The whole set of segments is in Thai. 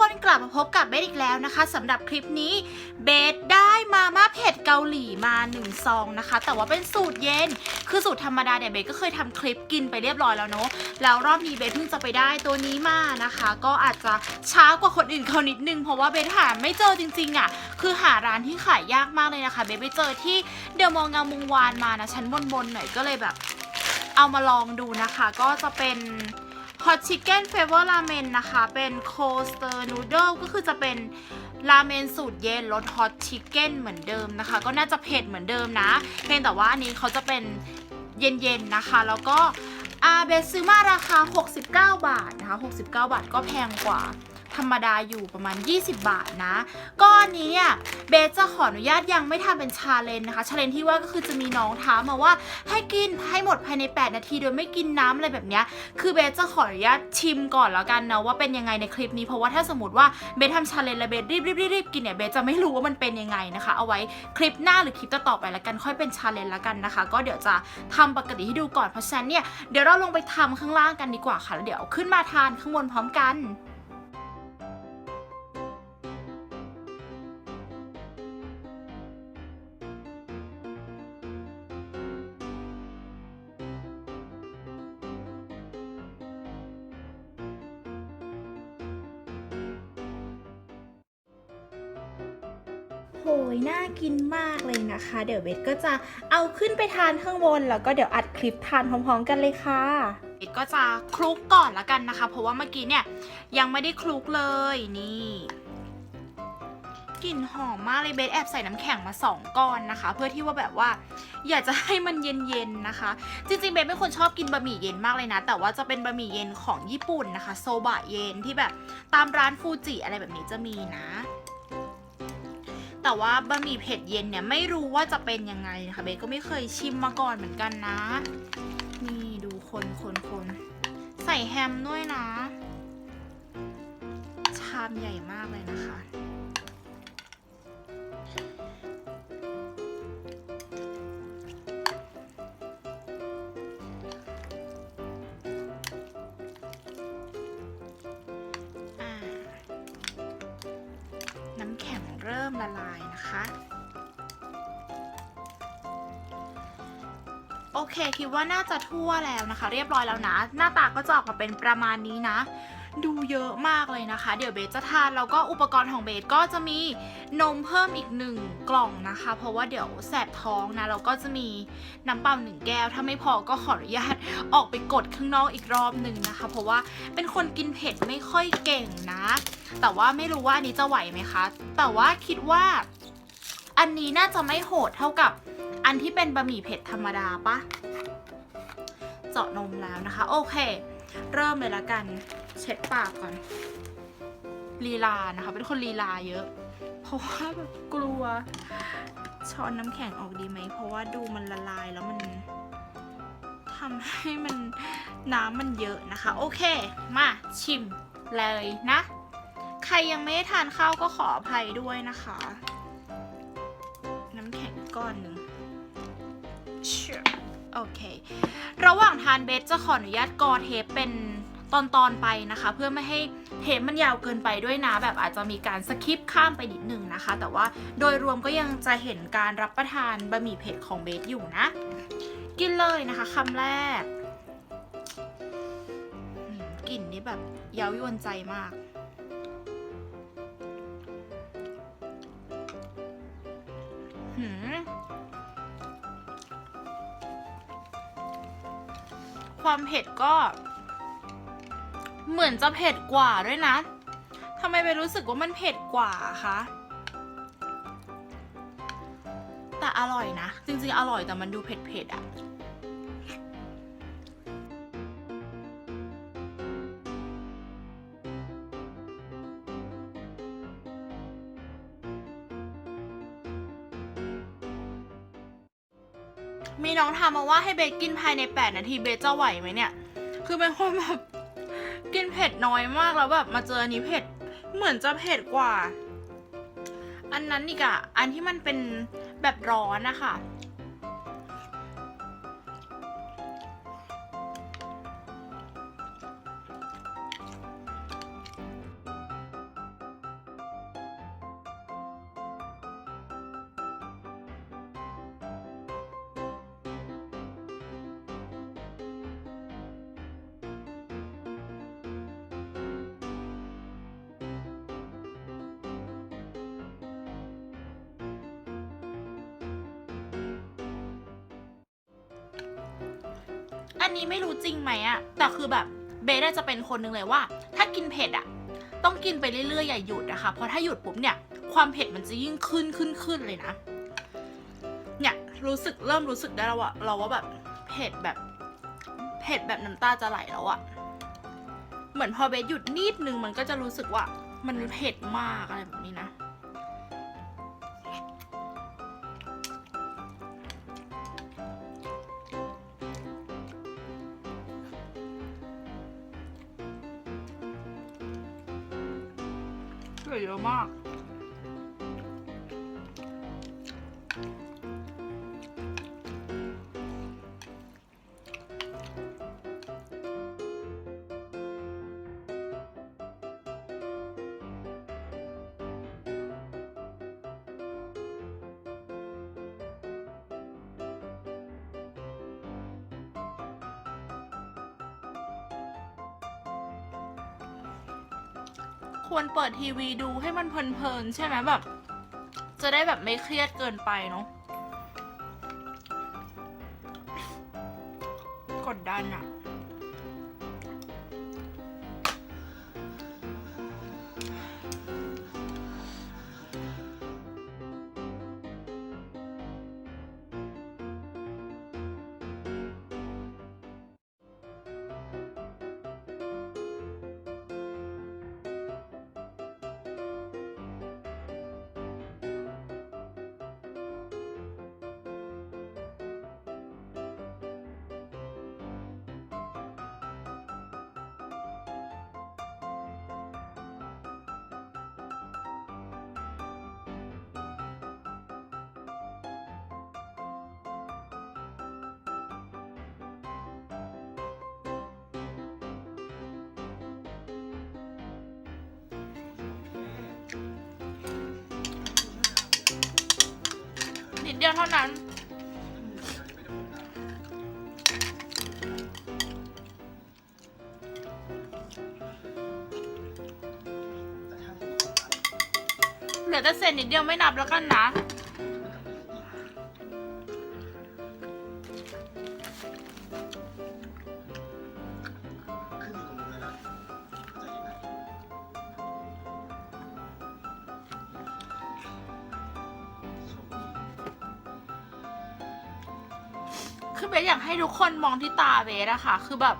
คนกลับมาพบกับเบสอีกแล้วนะคะสำหรับคลิปนี้เบสได้มาม่าเผ็ดเกาหลีมา1ซองนะคะ แต่ว่าเป็นสูตรเย็น คือสูตรธรรมดาเนี่ยเบสก็เคยทำคลิปกินไปเรียบร้อยแล้วเนาะแล้วรอบนี้เบสเพิ่งจะไปได้ตัวนี้มานะคะ ก็อาจจะช้ากว่าคนอื่นเขานิดนึงเพราะว่าเบสหาไม่เจอจริงๆอะ่ะคือหาร้านที่ขายยากมากเลยนะคะเบสไปเจอที่เดอะมองงามุงวานมานะชั้นบนๆหน่อยก็เลยแบบ เอามาลองดูนะคะ ก็จะเป็น ฮอตชิคเก้นเฟเวอร์ราเมนนะคะ เป็นโคสเตอร์นูเดิลก็คือจะเป็นราเมนสูตรเย็นรสฮอตชิคเก้นเหมือนเดิมนะคะ ก็น่าจะเผ็ดเหมือนเดิมนะ เพียงแต่ว่าอันนี้เขาจะเป็นเย็นๆนะคะ แล้วก็อาเบสซื้อมาราคา 69 บาทนะคะ 69 บาทก็แพงกว่า รรมดาอยู่ประมาณ 20 บาทนะ ก้อนนี้เนี่ยเบสจะขออนุญาตยังไม่ทำเป็นชาเลนจ์นะคะชาเลนที่ว่าก็คือจะมีน้องท้ามาว่าให้กินให้หมดภายใน 8 นาทีโดยไม่กินน้ำอะไรแบบนี้คือเบสจะขออนุญาตชิมก่อนแล้วกันนะว่าเป็นยังไงในคลิปนี้เพราะว่าถ้าสมมติว่าเบสทำชาเลนจ์แล้วเบสรีบรีบรีบรีบกินเนี่ยเบสจะไม่รู้ว่ามันเป็นยังไงนะคะ เอาไว้คลิปหน้าหรือคลิปต่อไปแล้วกันค่อยเป็นชาเลนจ์แล้วกันนะคะ ก็เดี๋ยวจะทำปกติให้ดูก่อนเพราะฉะนั้นเนี่ยเดี๋ยวเราลงไปทำข้างล่างกันดีกว่าค่ะแล้วเดี๋ยวขึ้นมาทานข้างบนพร้อมกัน โหยน่ากินมากเลยนะคะ เดี๋ยวเบสก็จะเอาขึ้นไปทานข้างบน แล้วก็เดี๋ยวอัดคลิปทานพร้อมๆกันเลยค่ะเบสก็จะคลุกก่อนละกันนะคะ เพราะว่าเมื่อกี้เนี่ยยังไม่ได้คลุกเลยนี่กลิ่นหอมมากเลยเบสแอบใส่น้ำแข็งมาสองก้อนนะคะ เพื่อที่ว่าแบบว่า อยากจะให้มันเย็นๆนะคะ จริงๆเบสเป็นคนชอบกินบะหมี่เย็นมากเลยนะ แต่ว่าจะเป็นบะหมี่เย็นของญี่ปุ่นนะคะ โซบะเย็นที่แบบตามร้านฟูจิอะไรแบบนี้จะมีนะ แต่ว่าบะหมี่เผ็ดเย็นเนี่ยไม่รู้ว่าจะเป็นยังไงนะคะเบก็ไม่เคยชิมมาก่อนเหมือนกันนะ นี่ดูคนคนคนใส่แฮมด้วยนะ ชามใหญ่มากเลยนะคะ โอเคคิดว่าน่าจะทั่วแล้วนะคะ เรียบร้อยแล้วนะ หน้าตาก็จะออกมาเป็นประมาณนี้นะ ดูเยอะมากเลยนะคะ เดี๋ยวเบสจะทานแล้วก็อุปกรณ์ของเบสก็จะมีนมเพิ่มอีกหนึ่งกล่องนะคะ เพราะว่าเดี๋ยวแสบท้องนะแล้วก็จะมีน้ำเปล่าหนึ่งแก้ว ถ้าไม่พอก็ขออนุญาตออกไปกดข้างนอกอีกรอบหนึ่งนะคะ เพราะว่าเป็นคนกินเผ็ดไม่ค่อยเก่งนะ แต่ว่าไม่รู้ว่าอันนี้จะไหวไหมคะ แต่ว่าคิดว่า อันนี้น่าจะไม่โหดเท่ากับ อันที่เป็นบะหมี่เผ็ดธรรมดาปะเจาะนมแล้วนะคะ โอเค เริ่มเลยละกัน เช็ดปากก่อนลีลานะคะ เป็นคนลีลาเยอะ เพราะว่าแบบกลัว ช้อนน้ำแข็งออกดีไหม เพราะว่าดูมันละลายแล้วมันทำให้มันน้ำมันเยอะนะคะ โอเค มาชิมเลยนะ ใครยังไม่ได้ทานข้าวก็ขออภัยด้วยนะคะ น้ำแข็งก้อนหนึ่ง โอเค ระหว่างทานเบสจะขออนุญาตกอเทปเป็นตอนๆไปนะคะ เพื่อไม่ให้เทปมันยาวเกินไปด้วยนะ แบบอาจจะมีการสคิปข้ามไปนิดนึงนะคะ แต่ว่าโดยรวมก็ยังจะเห็นการรับประทานบะหมี่เผ็ดของเบสอยู่นะ กินเลยนะคะคำแรกกลิ่นนี่แบบเย้ายวนใจมาก ความเผ็ดก็ เหมือนจะเผ็ดกว่าด้วยนะทำไมไปรู้สึกว่ามันเผ็ดกว่าคะแต่อร่อยนะ จริงๆ อร่อยแต่มันดูเผ็ดๆอะ มีน้องถามมาว่าให้เบสกินภายใน 8 นาทีเบสจะไหวไหมเนี่ย คือเป็นคนแบบกินเผ็ดน้อยมากแล้วแบบมาเจออันนี้เผ็ดเหมือนจะเผ็ดกว่า อันนั้นอีกอะอันที่มันเป็นแบบร้อนนะคะ อันนี้ไม่รู้จริงไหมอะแต่คือแบบเบสจะเป็นคนหนึ่งเลยว่า ถ้ากินเผ็ดอะต้องกินไปเรื่อยๆอย่าหยุดนะคะเพราะถ้าหยุดปุ๊บเนี่ยความเผ็ดมันจะยิ่งขึ้นขึ้นขึ้นเลยนะ เนี่ยรู้สึกเริ่มรู้สึกได้แล้วว่าเราว่าแบบเผ็ดแบบเผ็ดแบบน้ำตาจะไหลแล้วอะเหมือนพอเบสหยุดนิดนึงมันก็จะรู้สึกว่ามันเผ็ดมากอะไรแบบนี้นะ เหลื ควรเปิดทีวีดูให้มันเพลินๆใช่ไหมแบบ จะได้แบบไม่เครียดเกินไปเนาะกดดันอะ เดียวเท่านั้น เหลือแต่เศษนิดเดียวไม่นับแล้วกันนะ คือเบสอยากให้ทุกคนมองที่ตาเบสอะค่ะ คือแบบ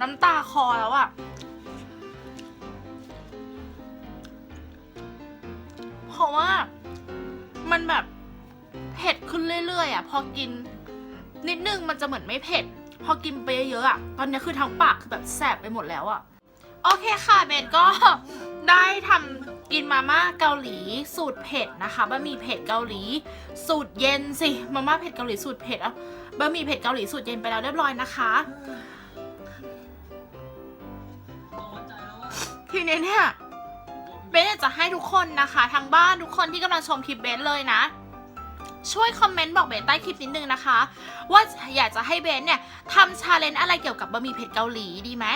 น้ำตาคลอแล้วอะเพราะว่ามันแบบเผ็ดขึ้นเรื่อยๆอะพอกิน นิดนึงมันจะเหมือนไม่เผ็ด พอกินไปเยอะๆอะตอนนี้คือทั้งปากคือแบบแสบไปหมดแล้วอะโอเคค่ะเบสก็ได้ทำกินมาม่าเกาหลี สูตรเผ็ดนะคะบะหมี่เผ็ดเกาหลี สูตรเย็นสิมาม่าเผ็ดเกาหลีสูตรเผ็ดอา บะหมี่เผ็ดเกาหลีสูตรเย็นไปแล้วเรียบร้อยนะคะ ทีนี้เนี่ยเบสอยากจะให้ทุกคนนะคะ ทางบ้านทุกคนที่กำลังชมคลิปเบสเลยนะช่วยคอมเมนต์บอกเบสใต้คลิปนิดนึงนะคะ ว่าอยากจะให้เบสเนี่ยทำชาเลนจ์อะไรเกี่ยวกับบะหมี่เผ็ดเกาหลีดีไหม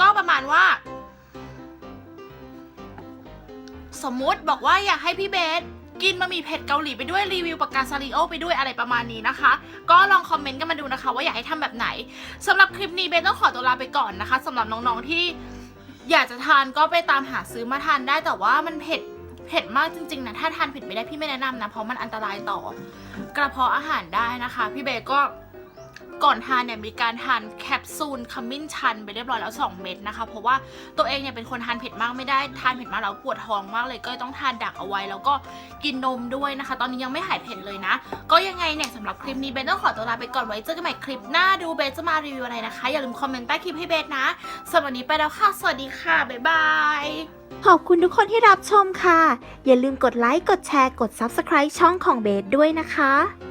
ก็ประมาณว่า สมมุติบอกว่าอยากให้พี่เบส กินบะหมี่เผ็ดเกาหลีไปด้วยรีวิวปากกาซาริโอไปด้วยอะไรประมาณนี้นะคะ ก็ลองคอมเมนต์กันมาดูนะคะ ว่าอยากให้ทำแบบไหนสำหรับคลิปนี้เบนต้องขอตัวลาไปก่อนนะคะสำหรับน้องๆที่อยากจะทานก็ไปตามหาซื้อมาทานได้แต่ว่ามันเผ็ดเผ็ดมากจริงๆนะถ้าทานเผ็ดไม่ได้พี่ไม่แนะนำนะเพราะมันอันตรายต่อกระเพาะอาหารได้นะคะ พี่เบก็ ก่อนทานเนี่ยมีการทานแคปซูลขมิ้นชันไปเรียบร้อยแล้ว 2 เม็ดนะคะ เพราะว่าตัวเองเนี่ยเป็นคนทานเผ็ดมากไม่ได้ทานเผ็ดมากแล้วปวดท้องมากเลยก็ต้องทานดักเอาไว้ แล้วก็กินนมด้วยนะคะ ตอนนี้ยังไม่หายเผ็ดเลยนะ ก็ยังไงเนี่ยสำหรับคลิปนี้เบนต้องขอตัวลาไปก่อนไว้เจอกันใหม่คลิปหน้าดูเบนจะมารีวิวอะไรนะคะ อย่าลืมคอมเมนต์ใต้คลิปให้เบนนะสำหรับวันนี้ไปแล้วค่ะสวัสดีค่ะบ๊ายบายขอบคุณทุกคนที่รับชมค่ะ อย่าลืมกดไลค์กดแชร์กด Subscribe ช่องของเบสด้วยนะคะ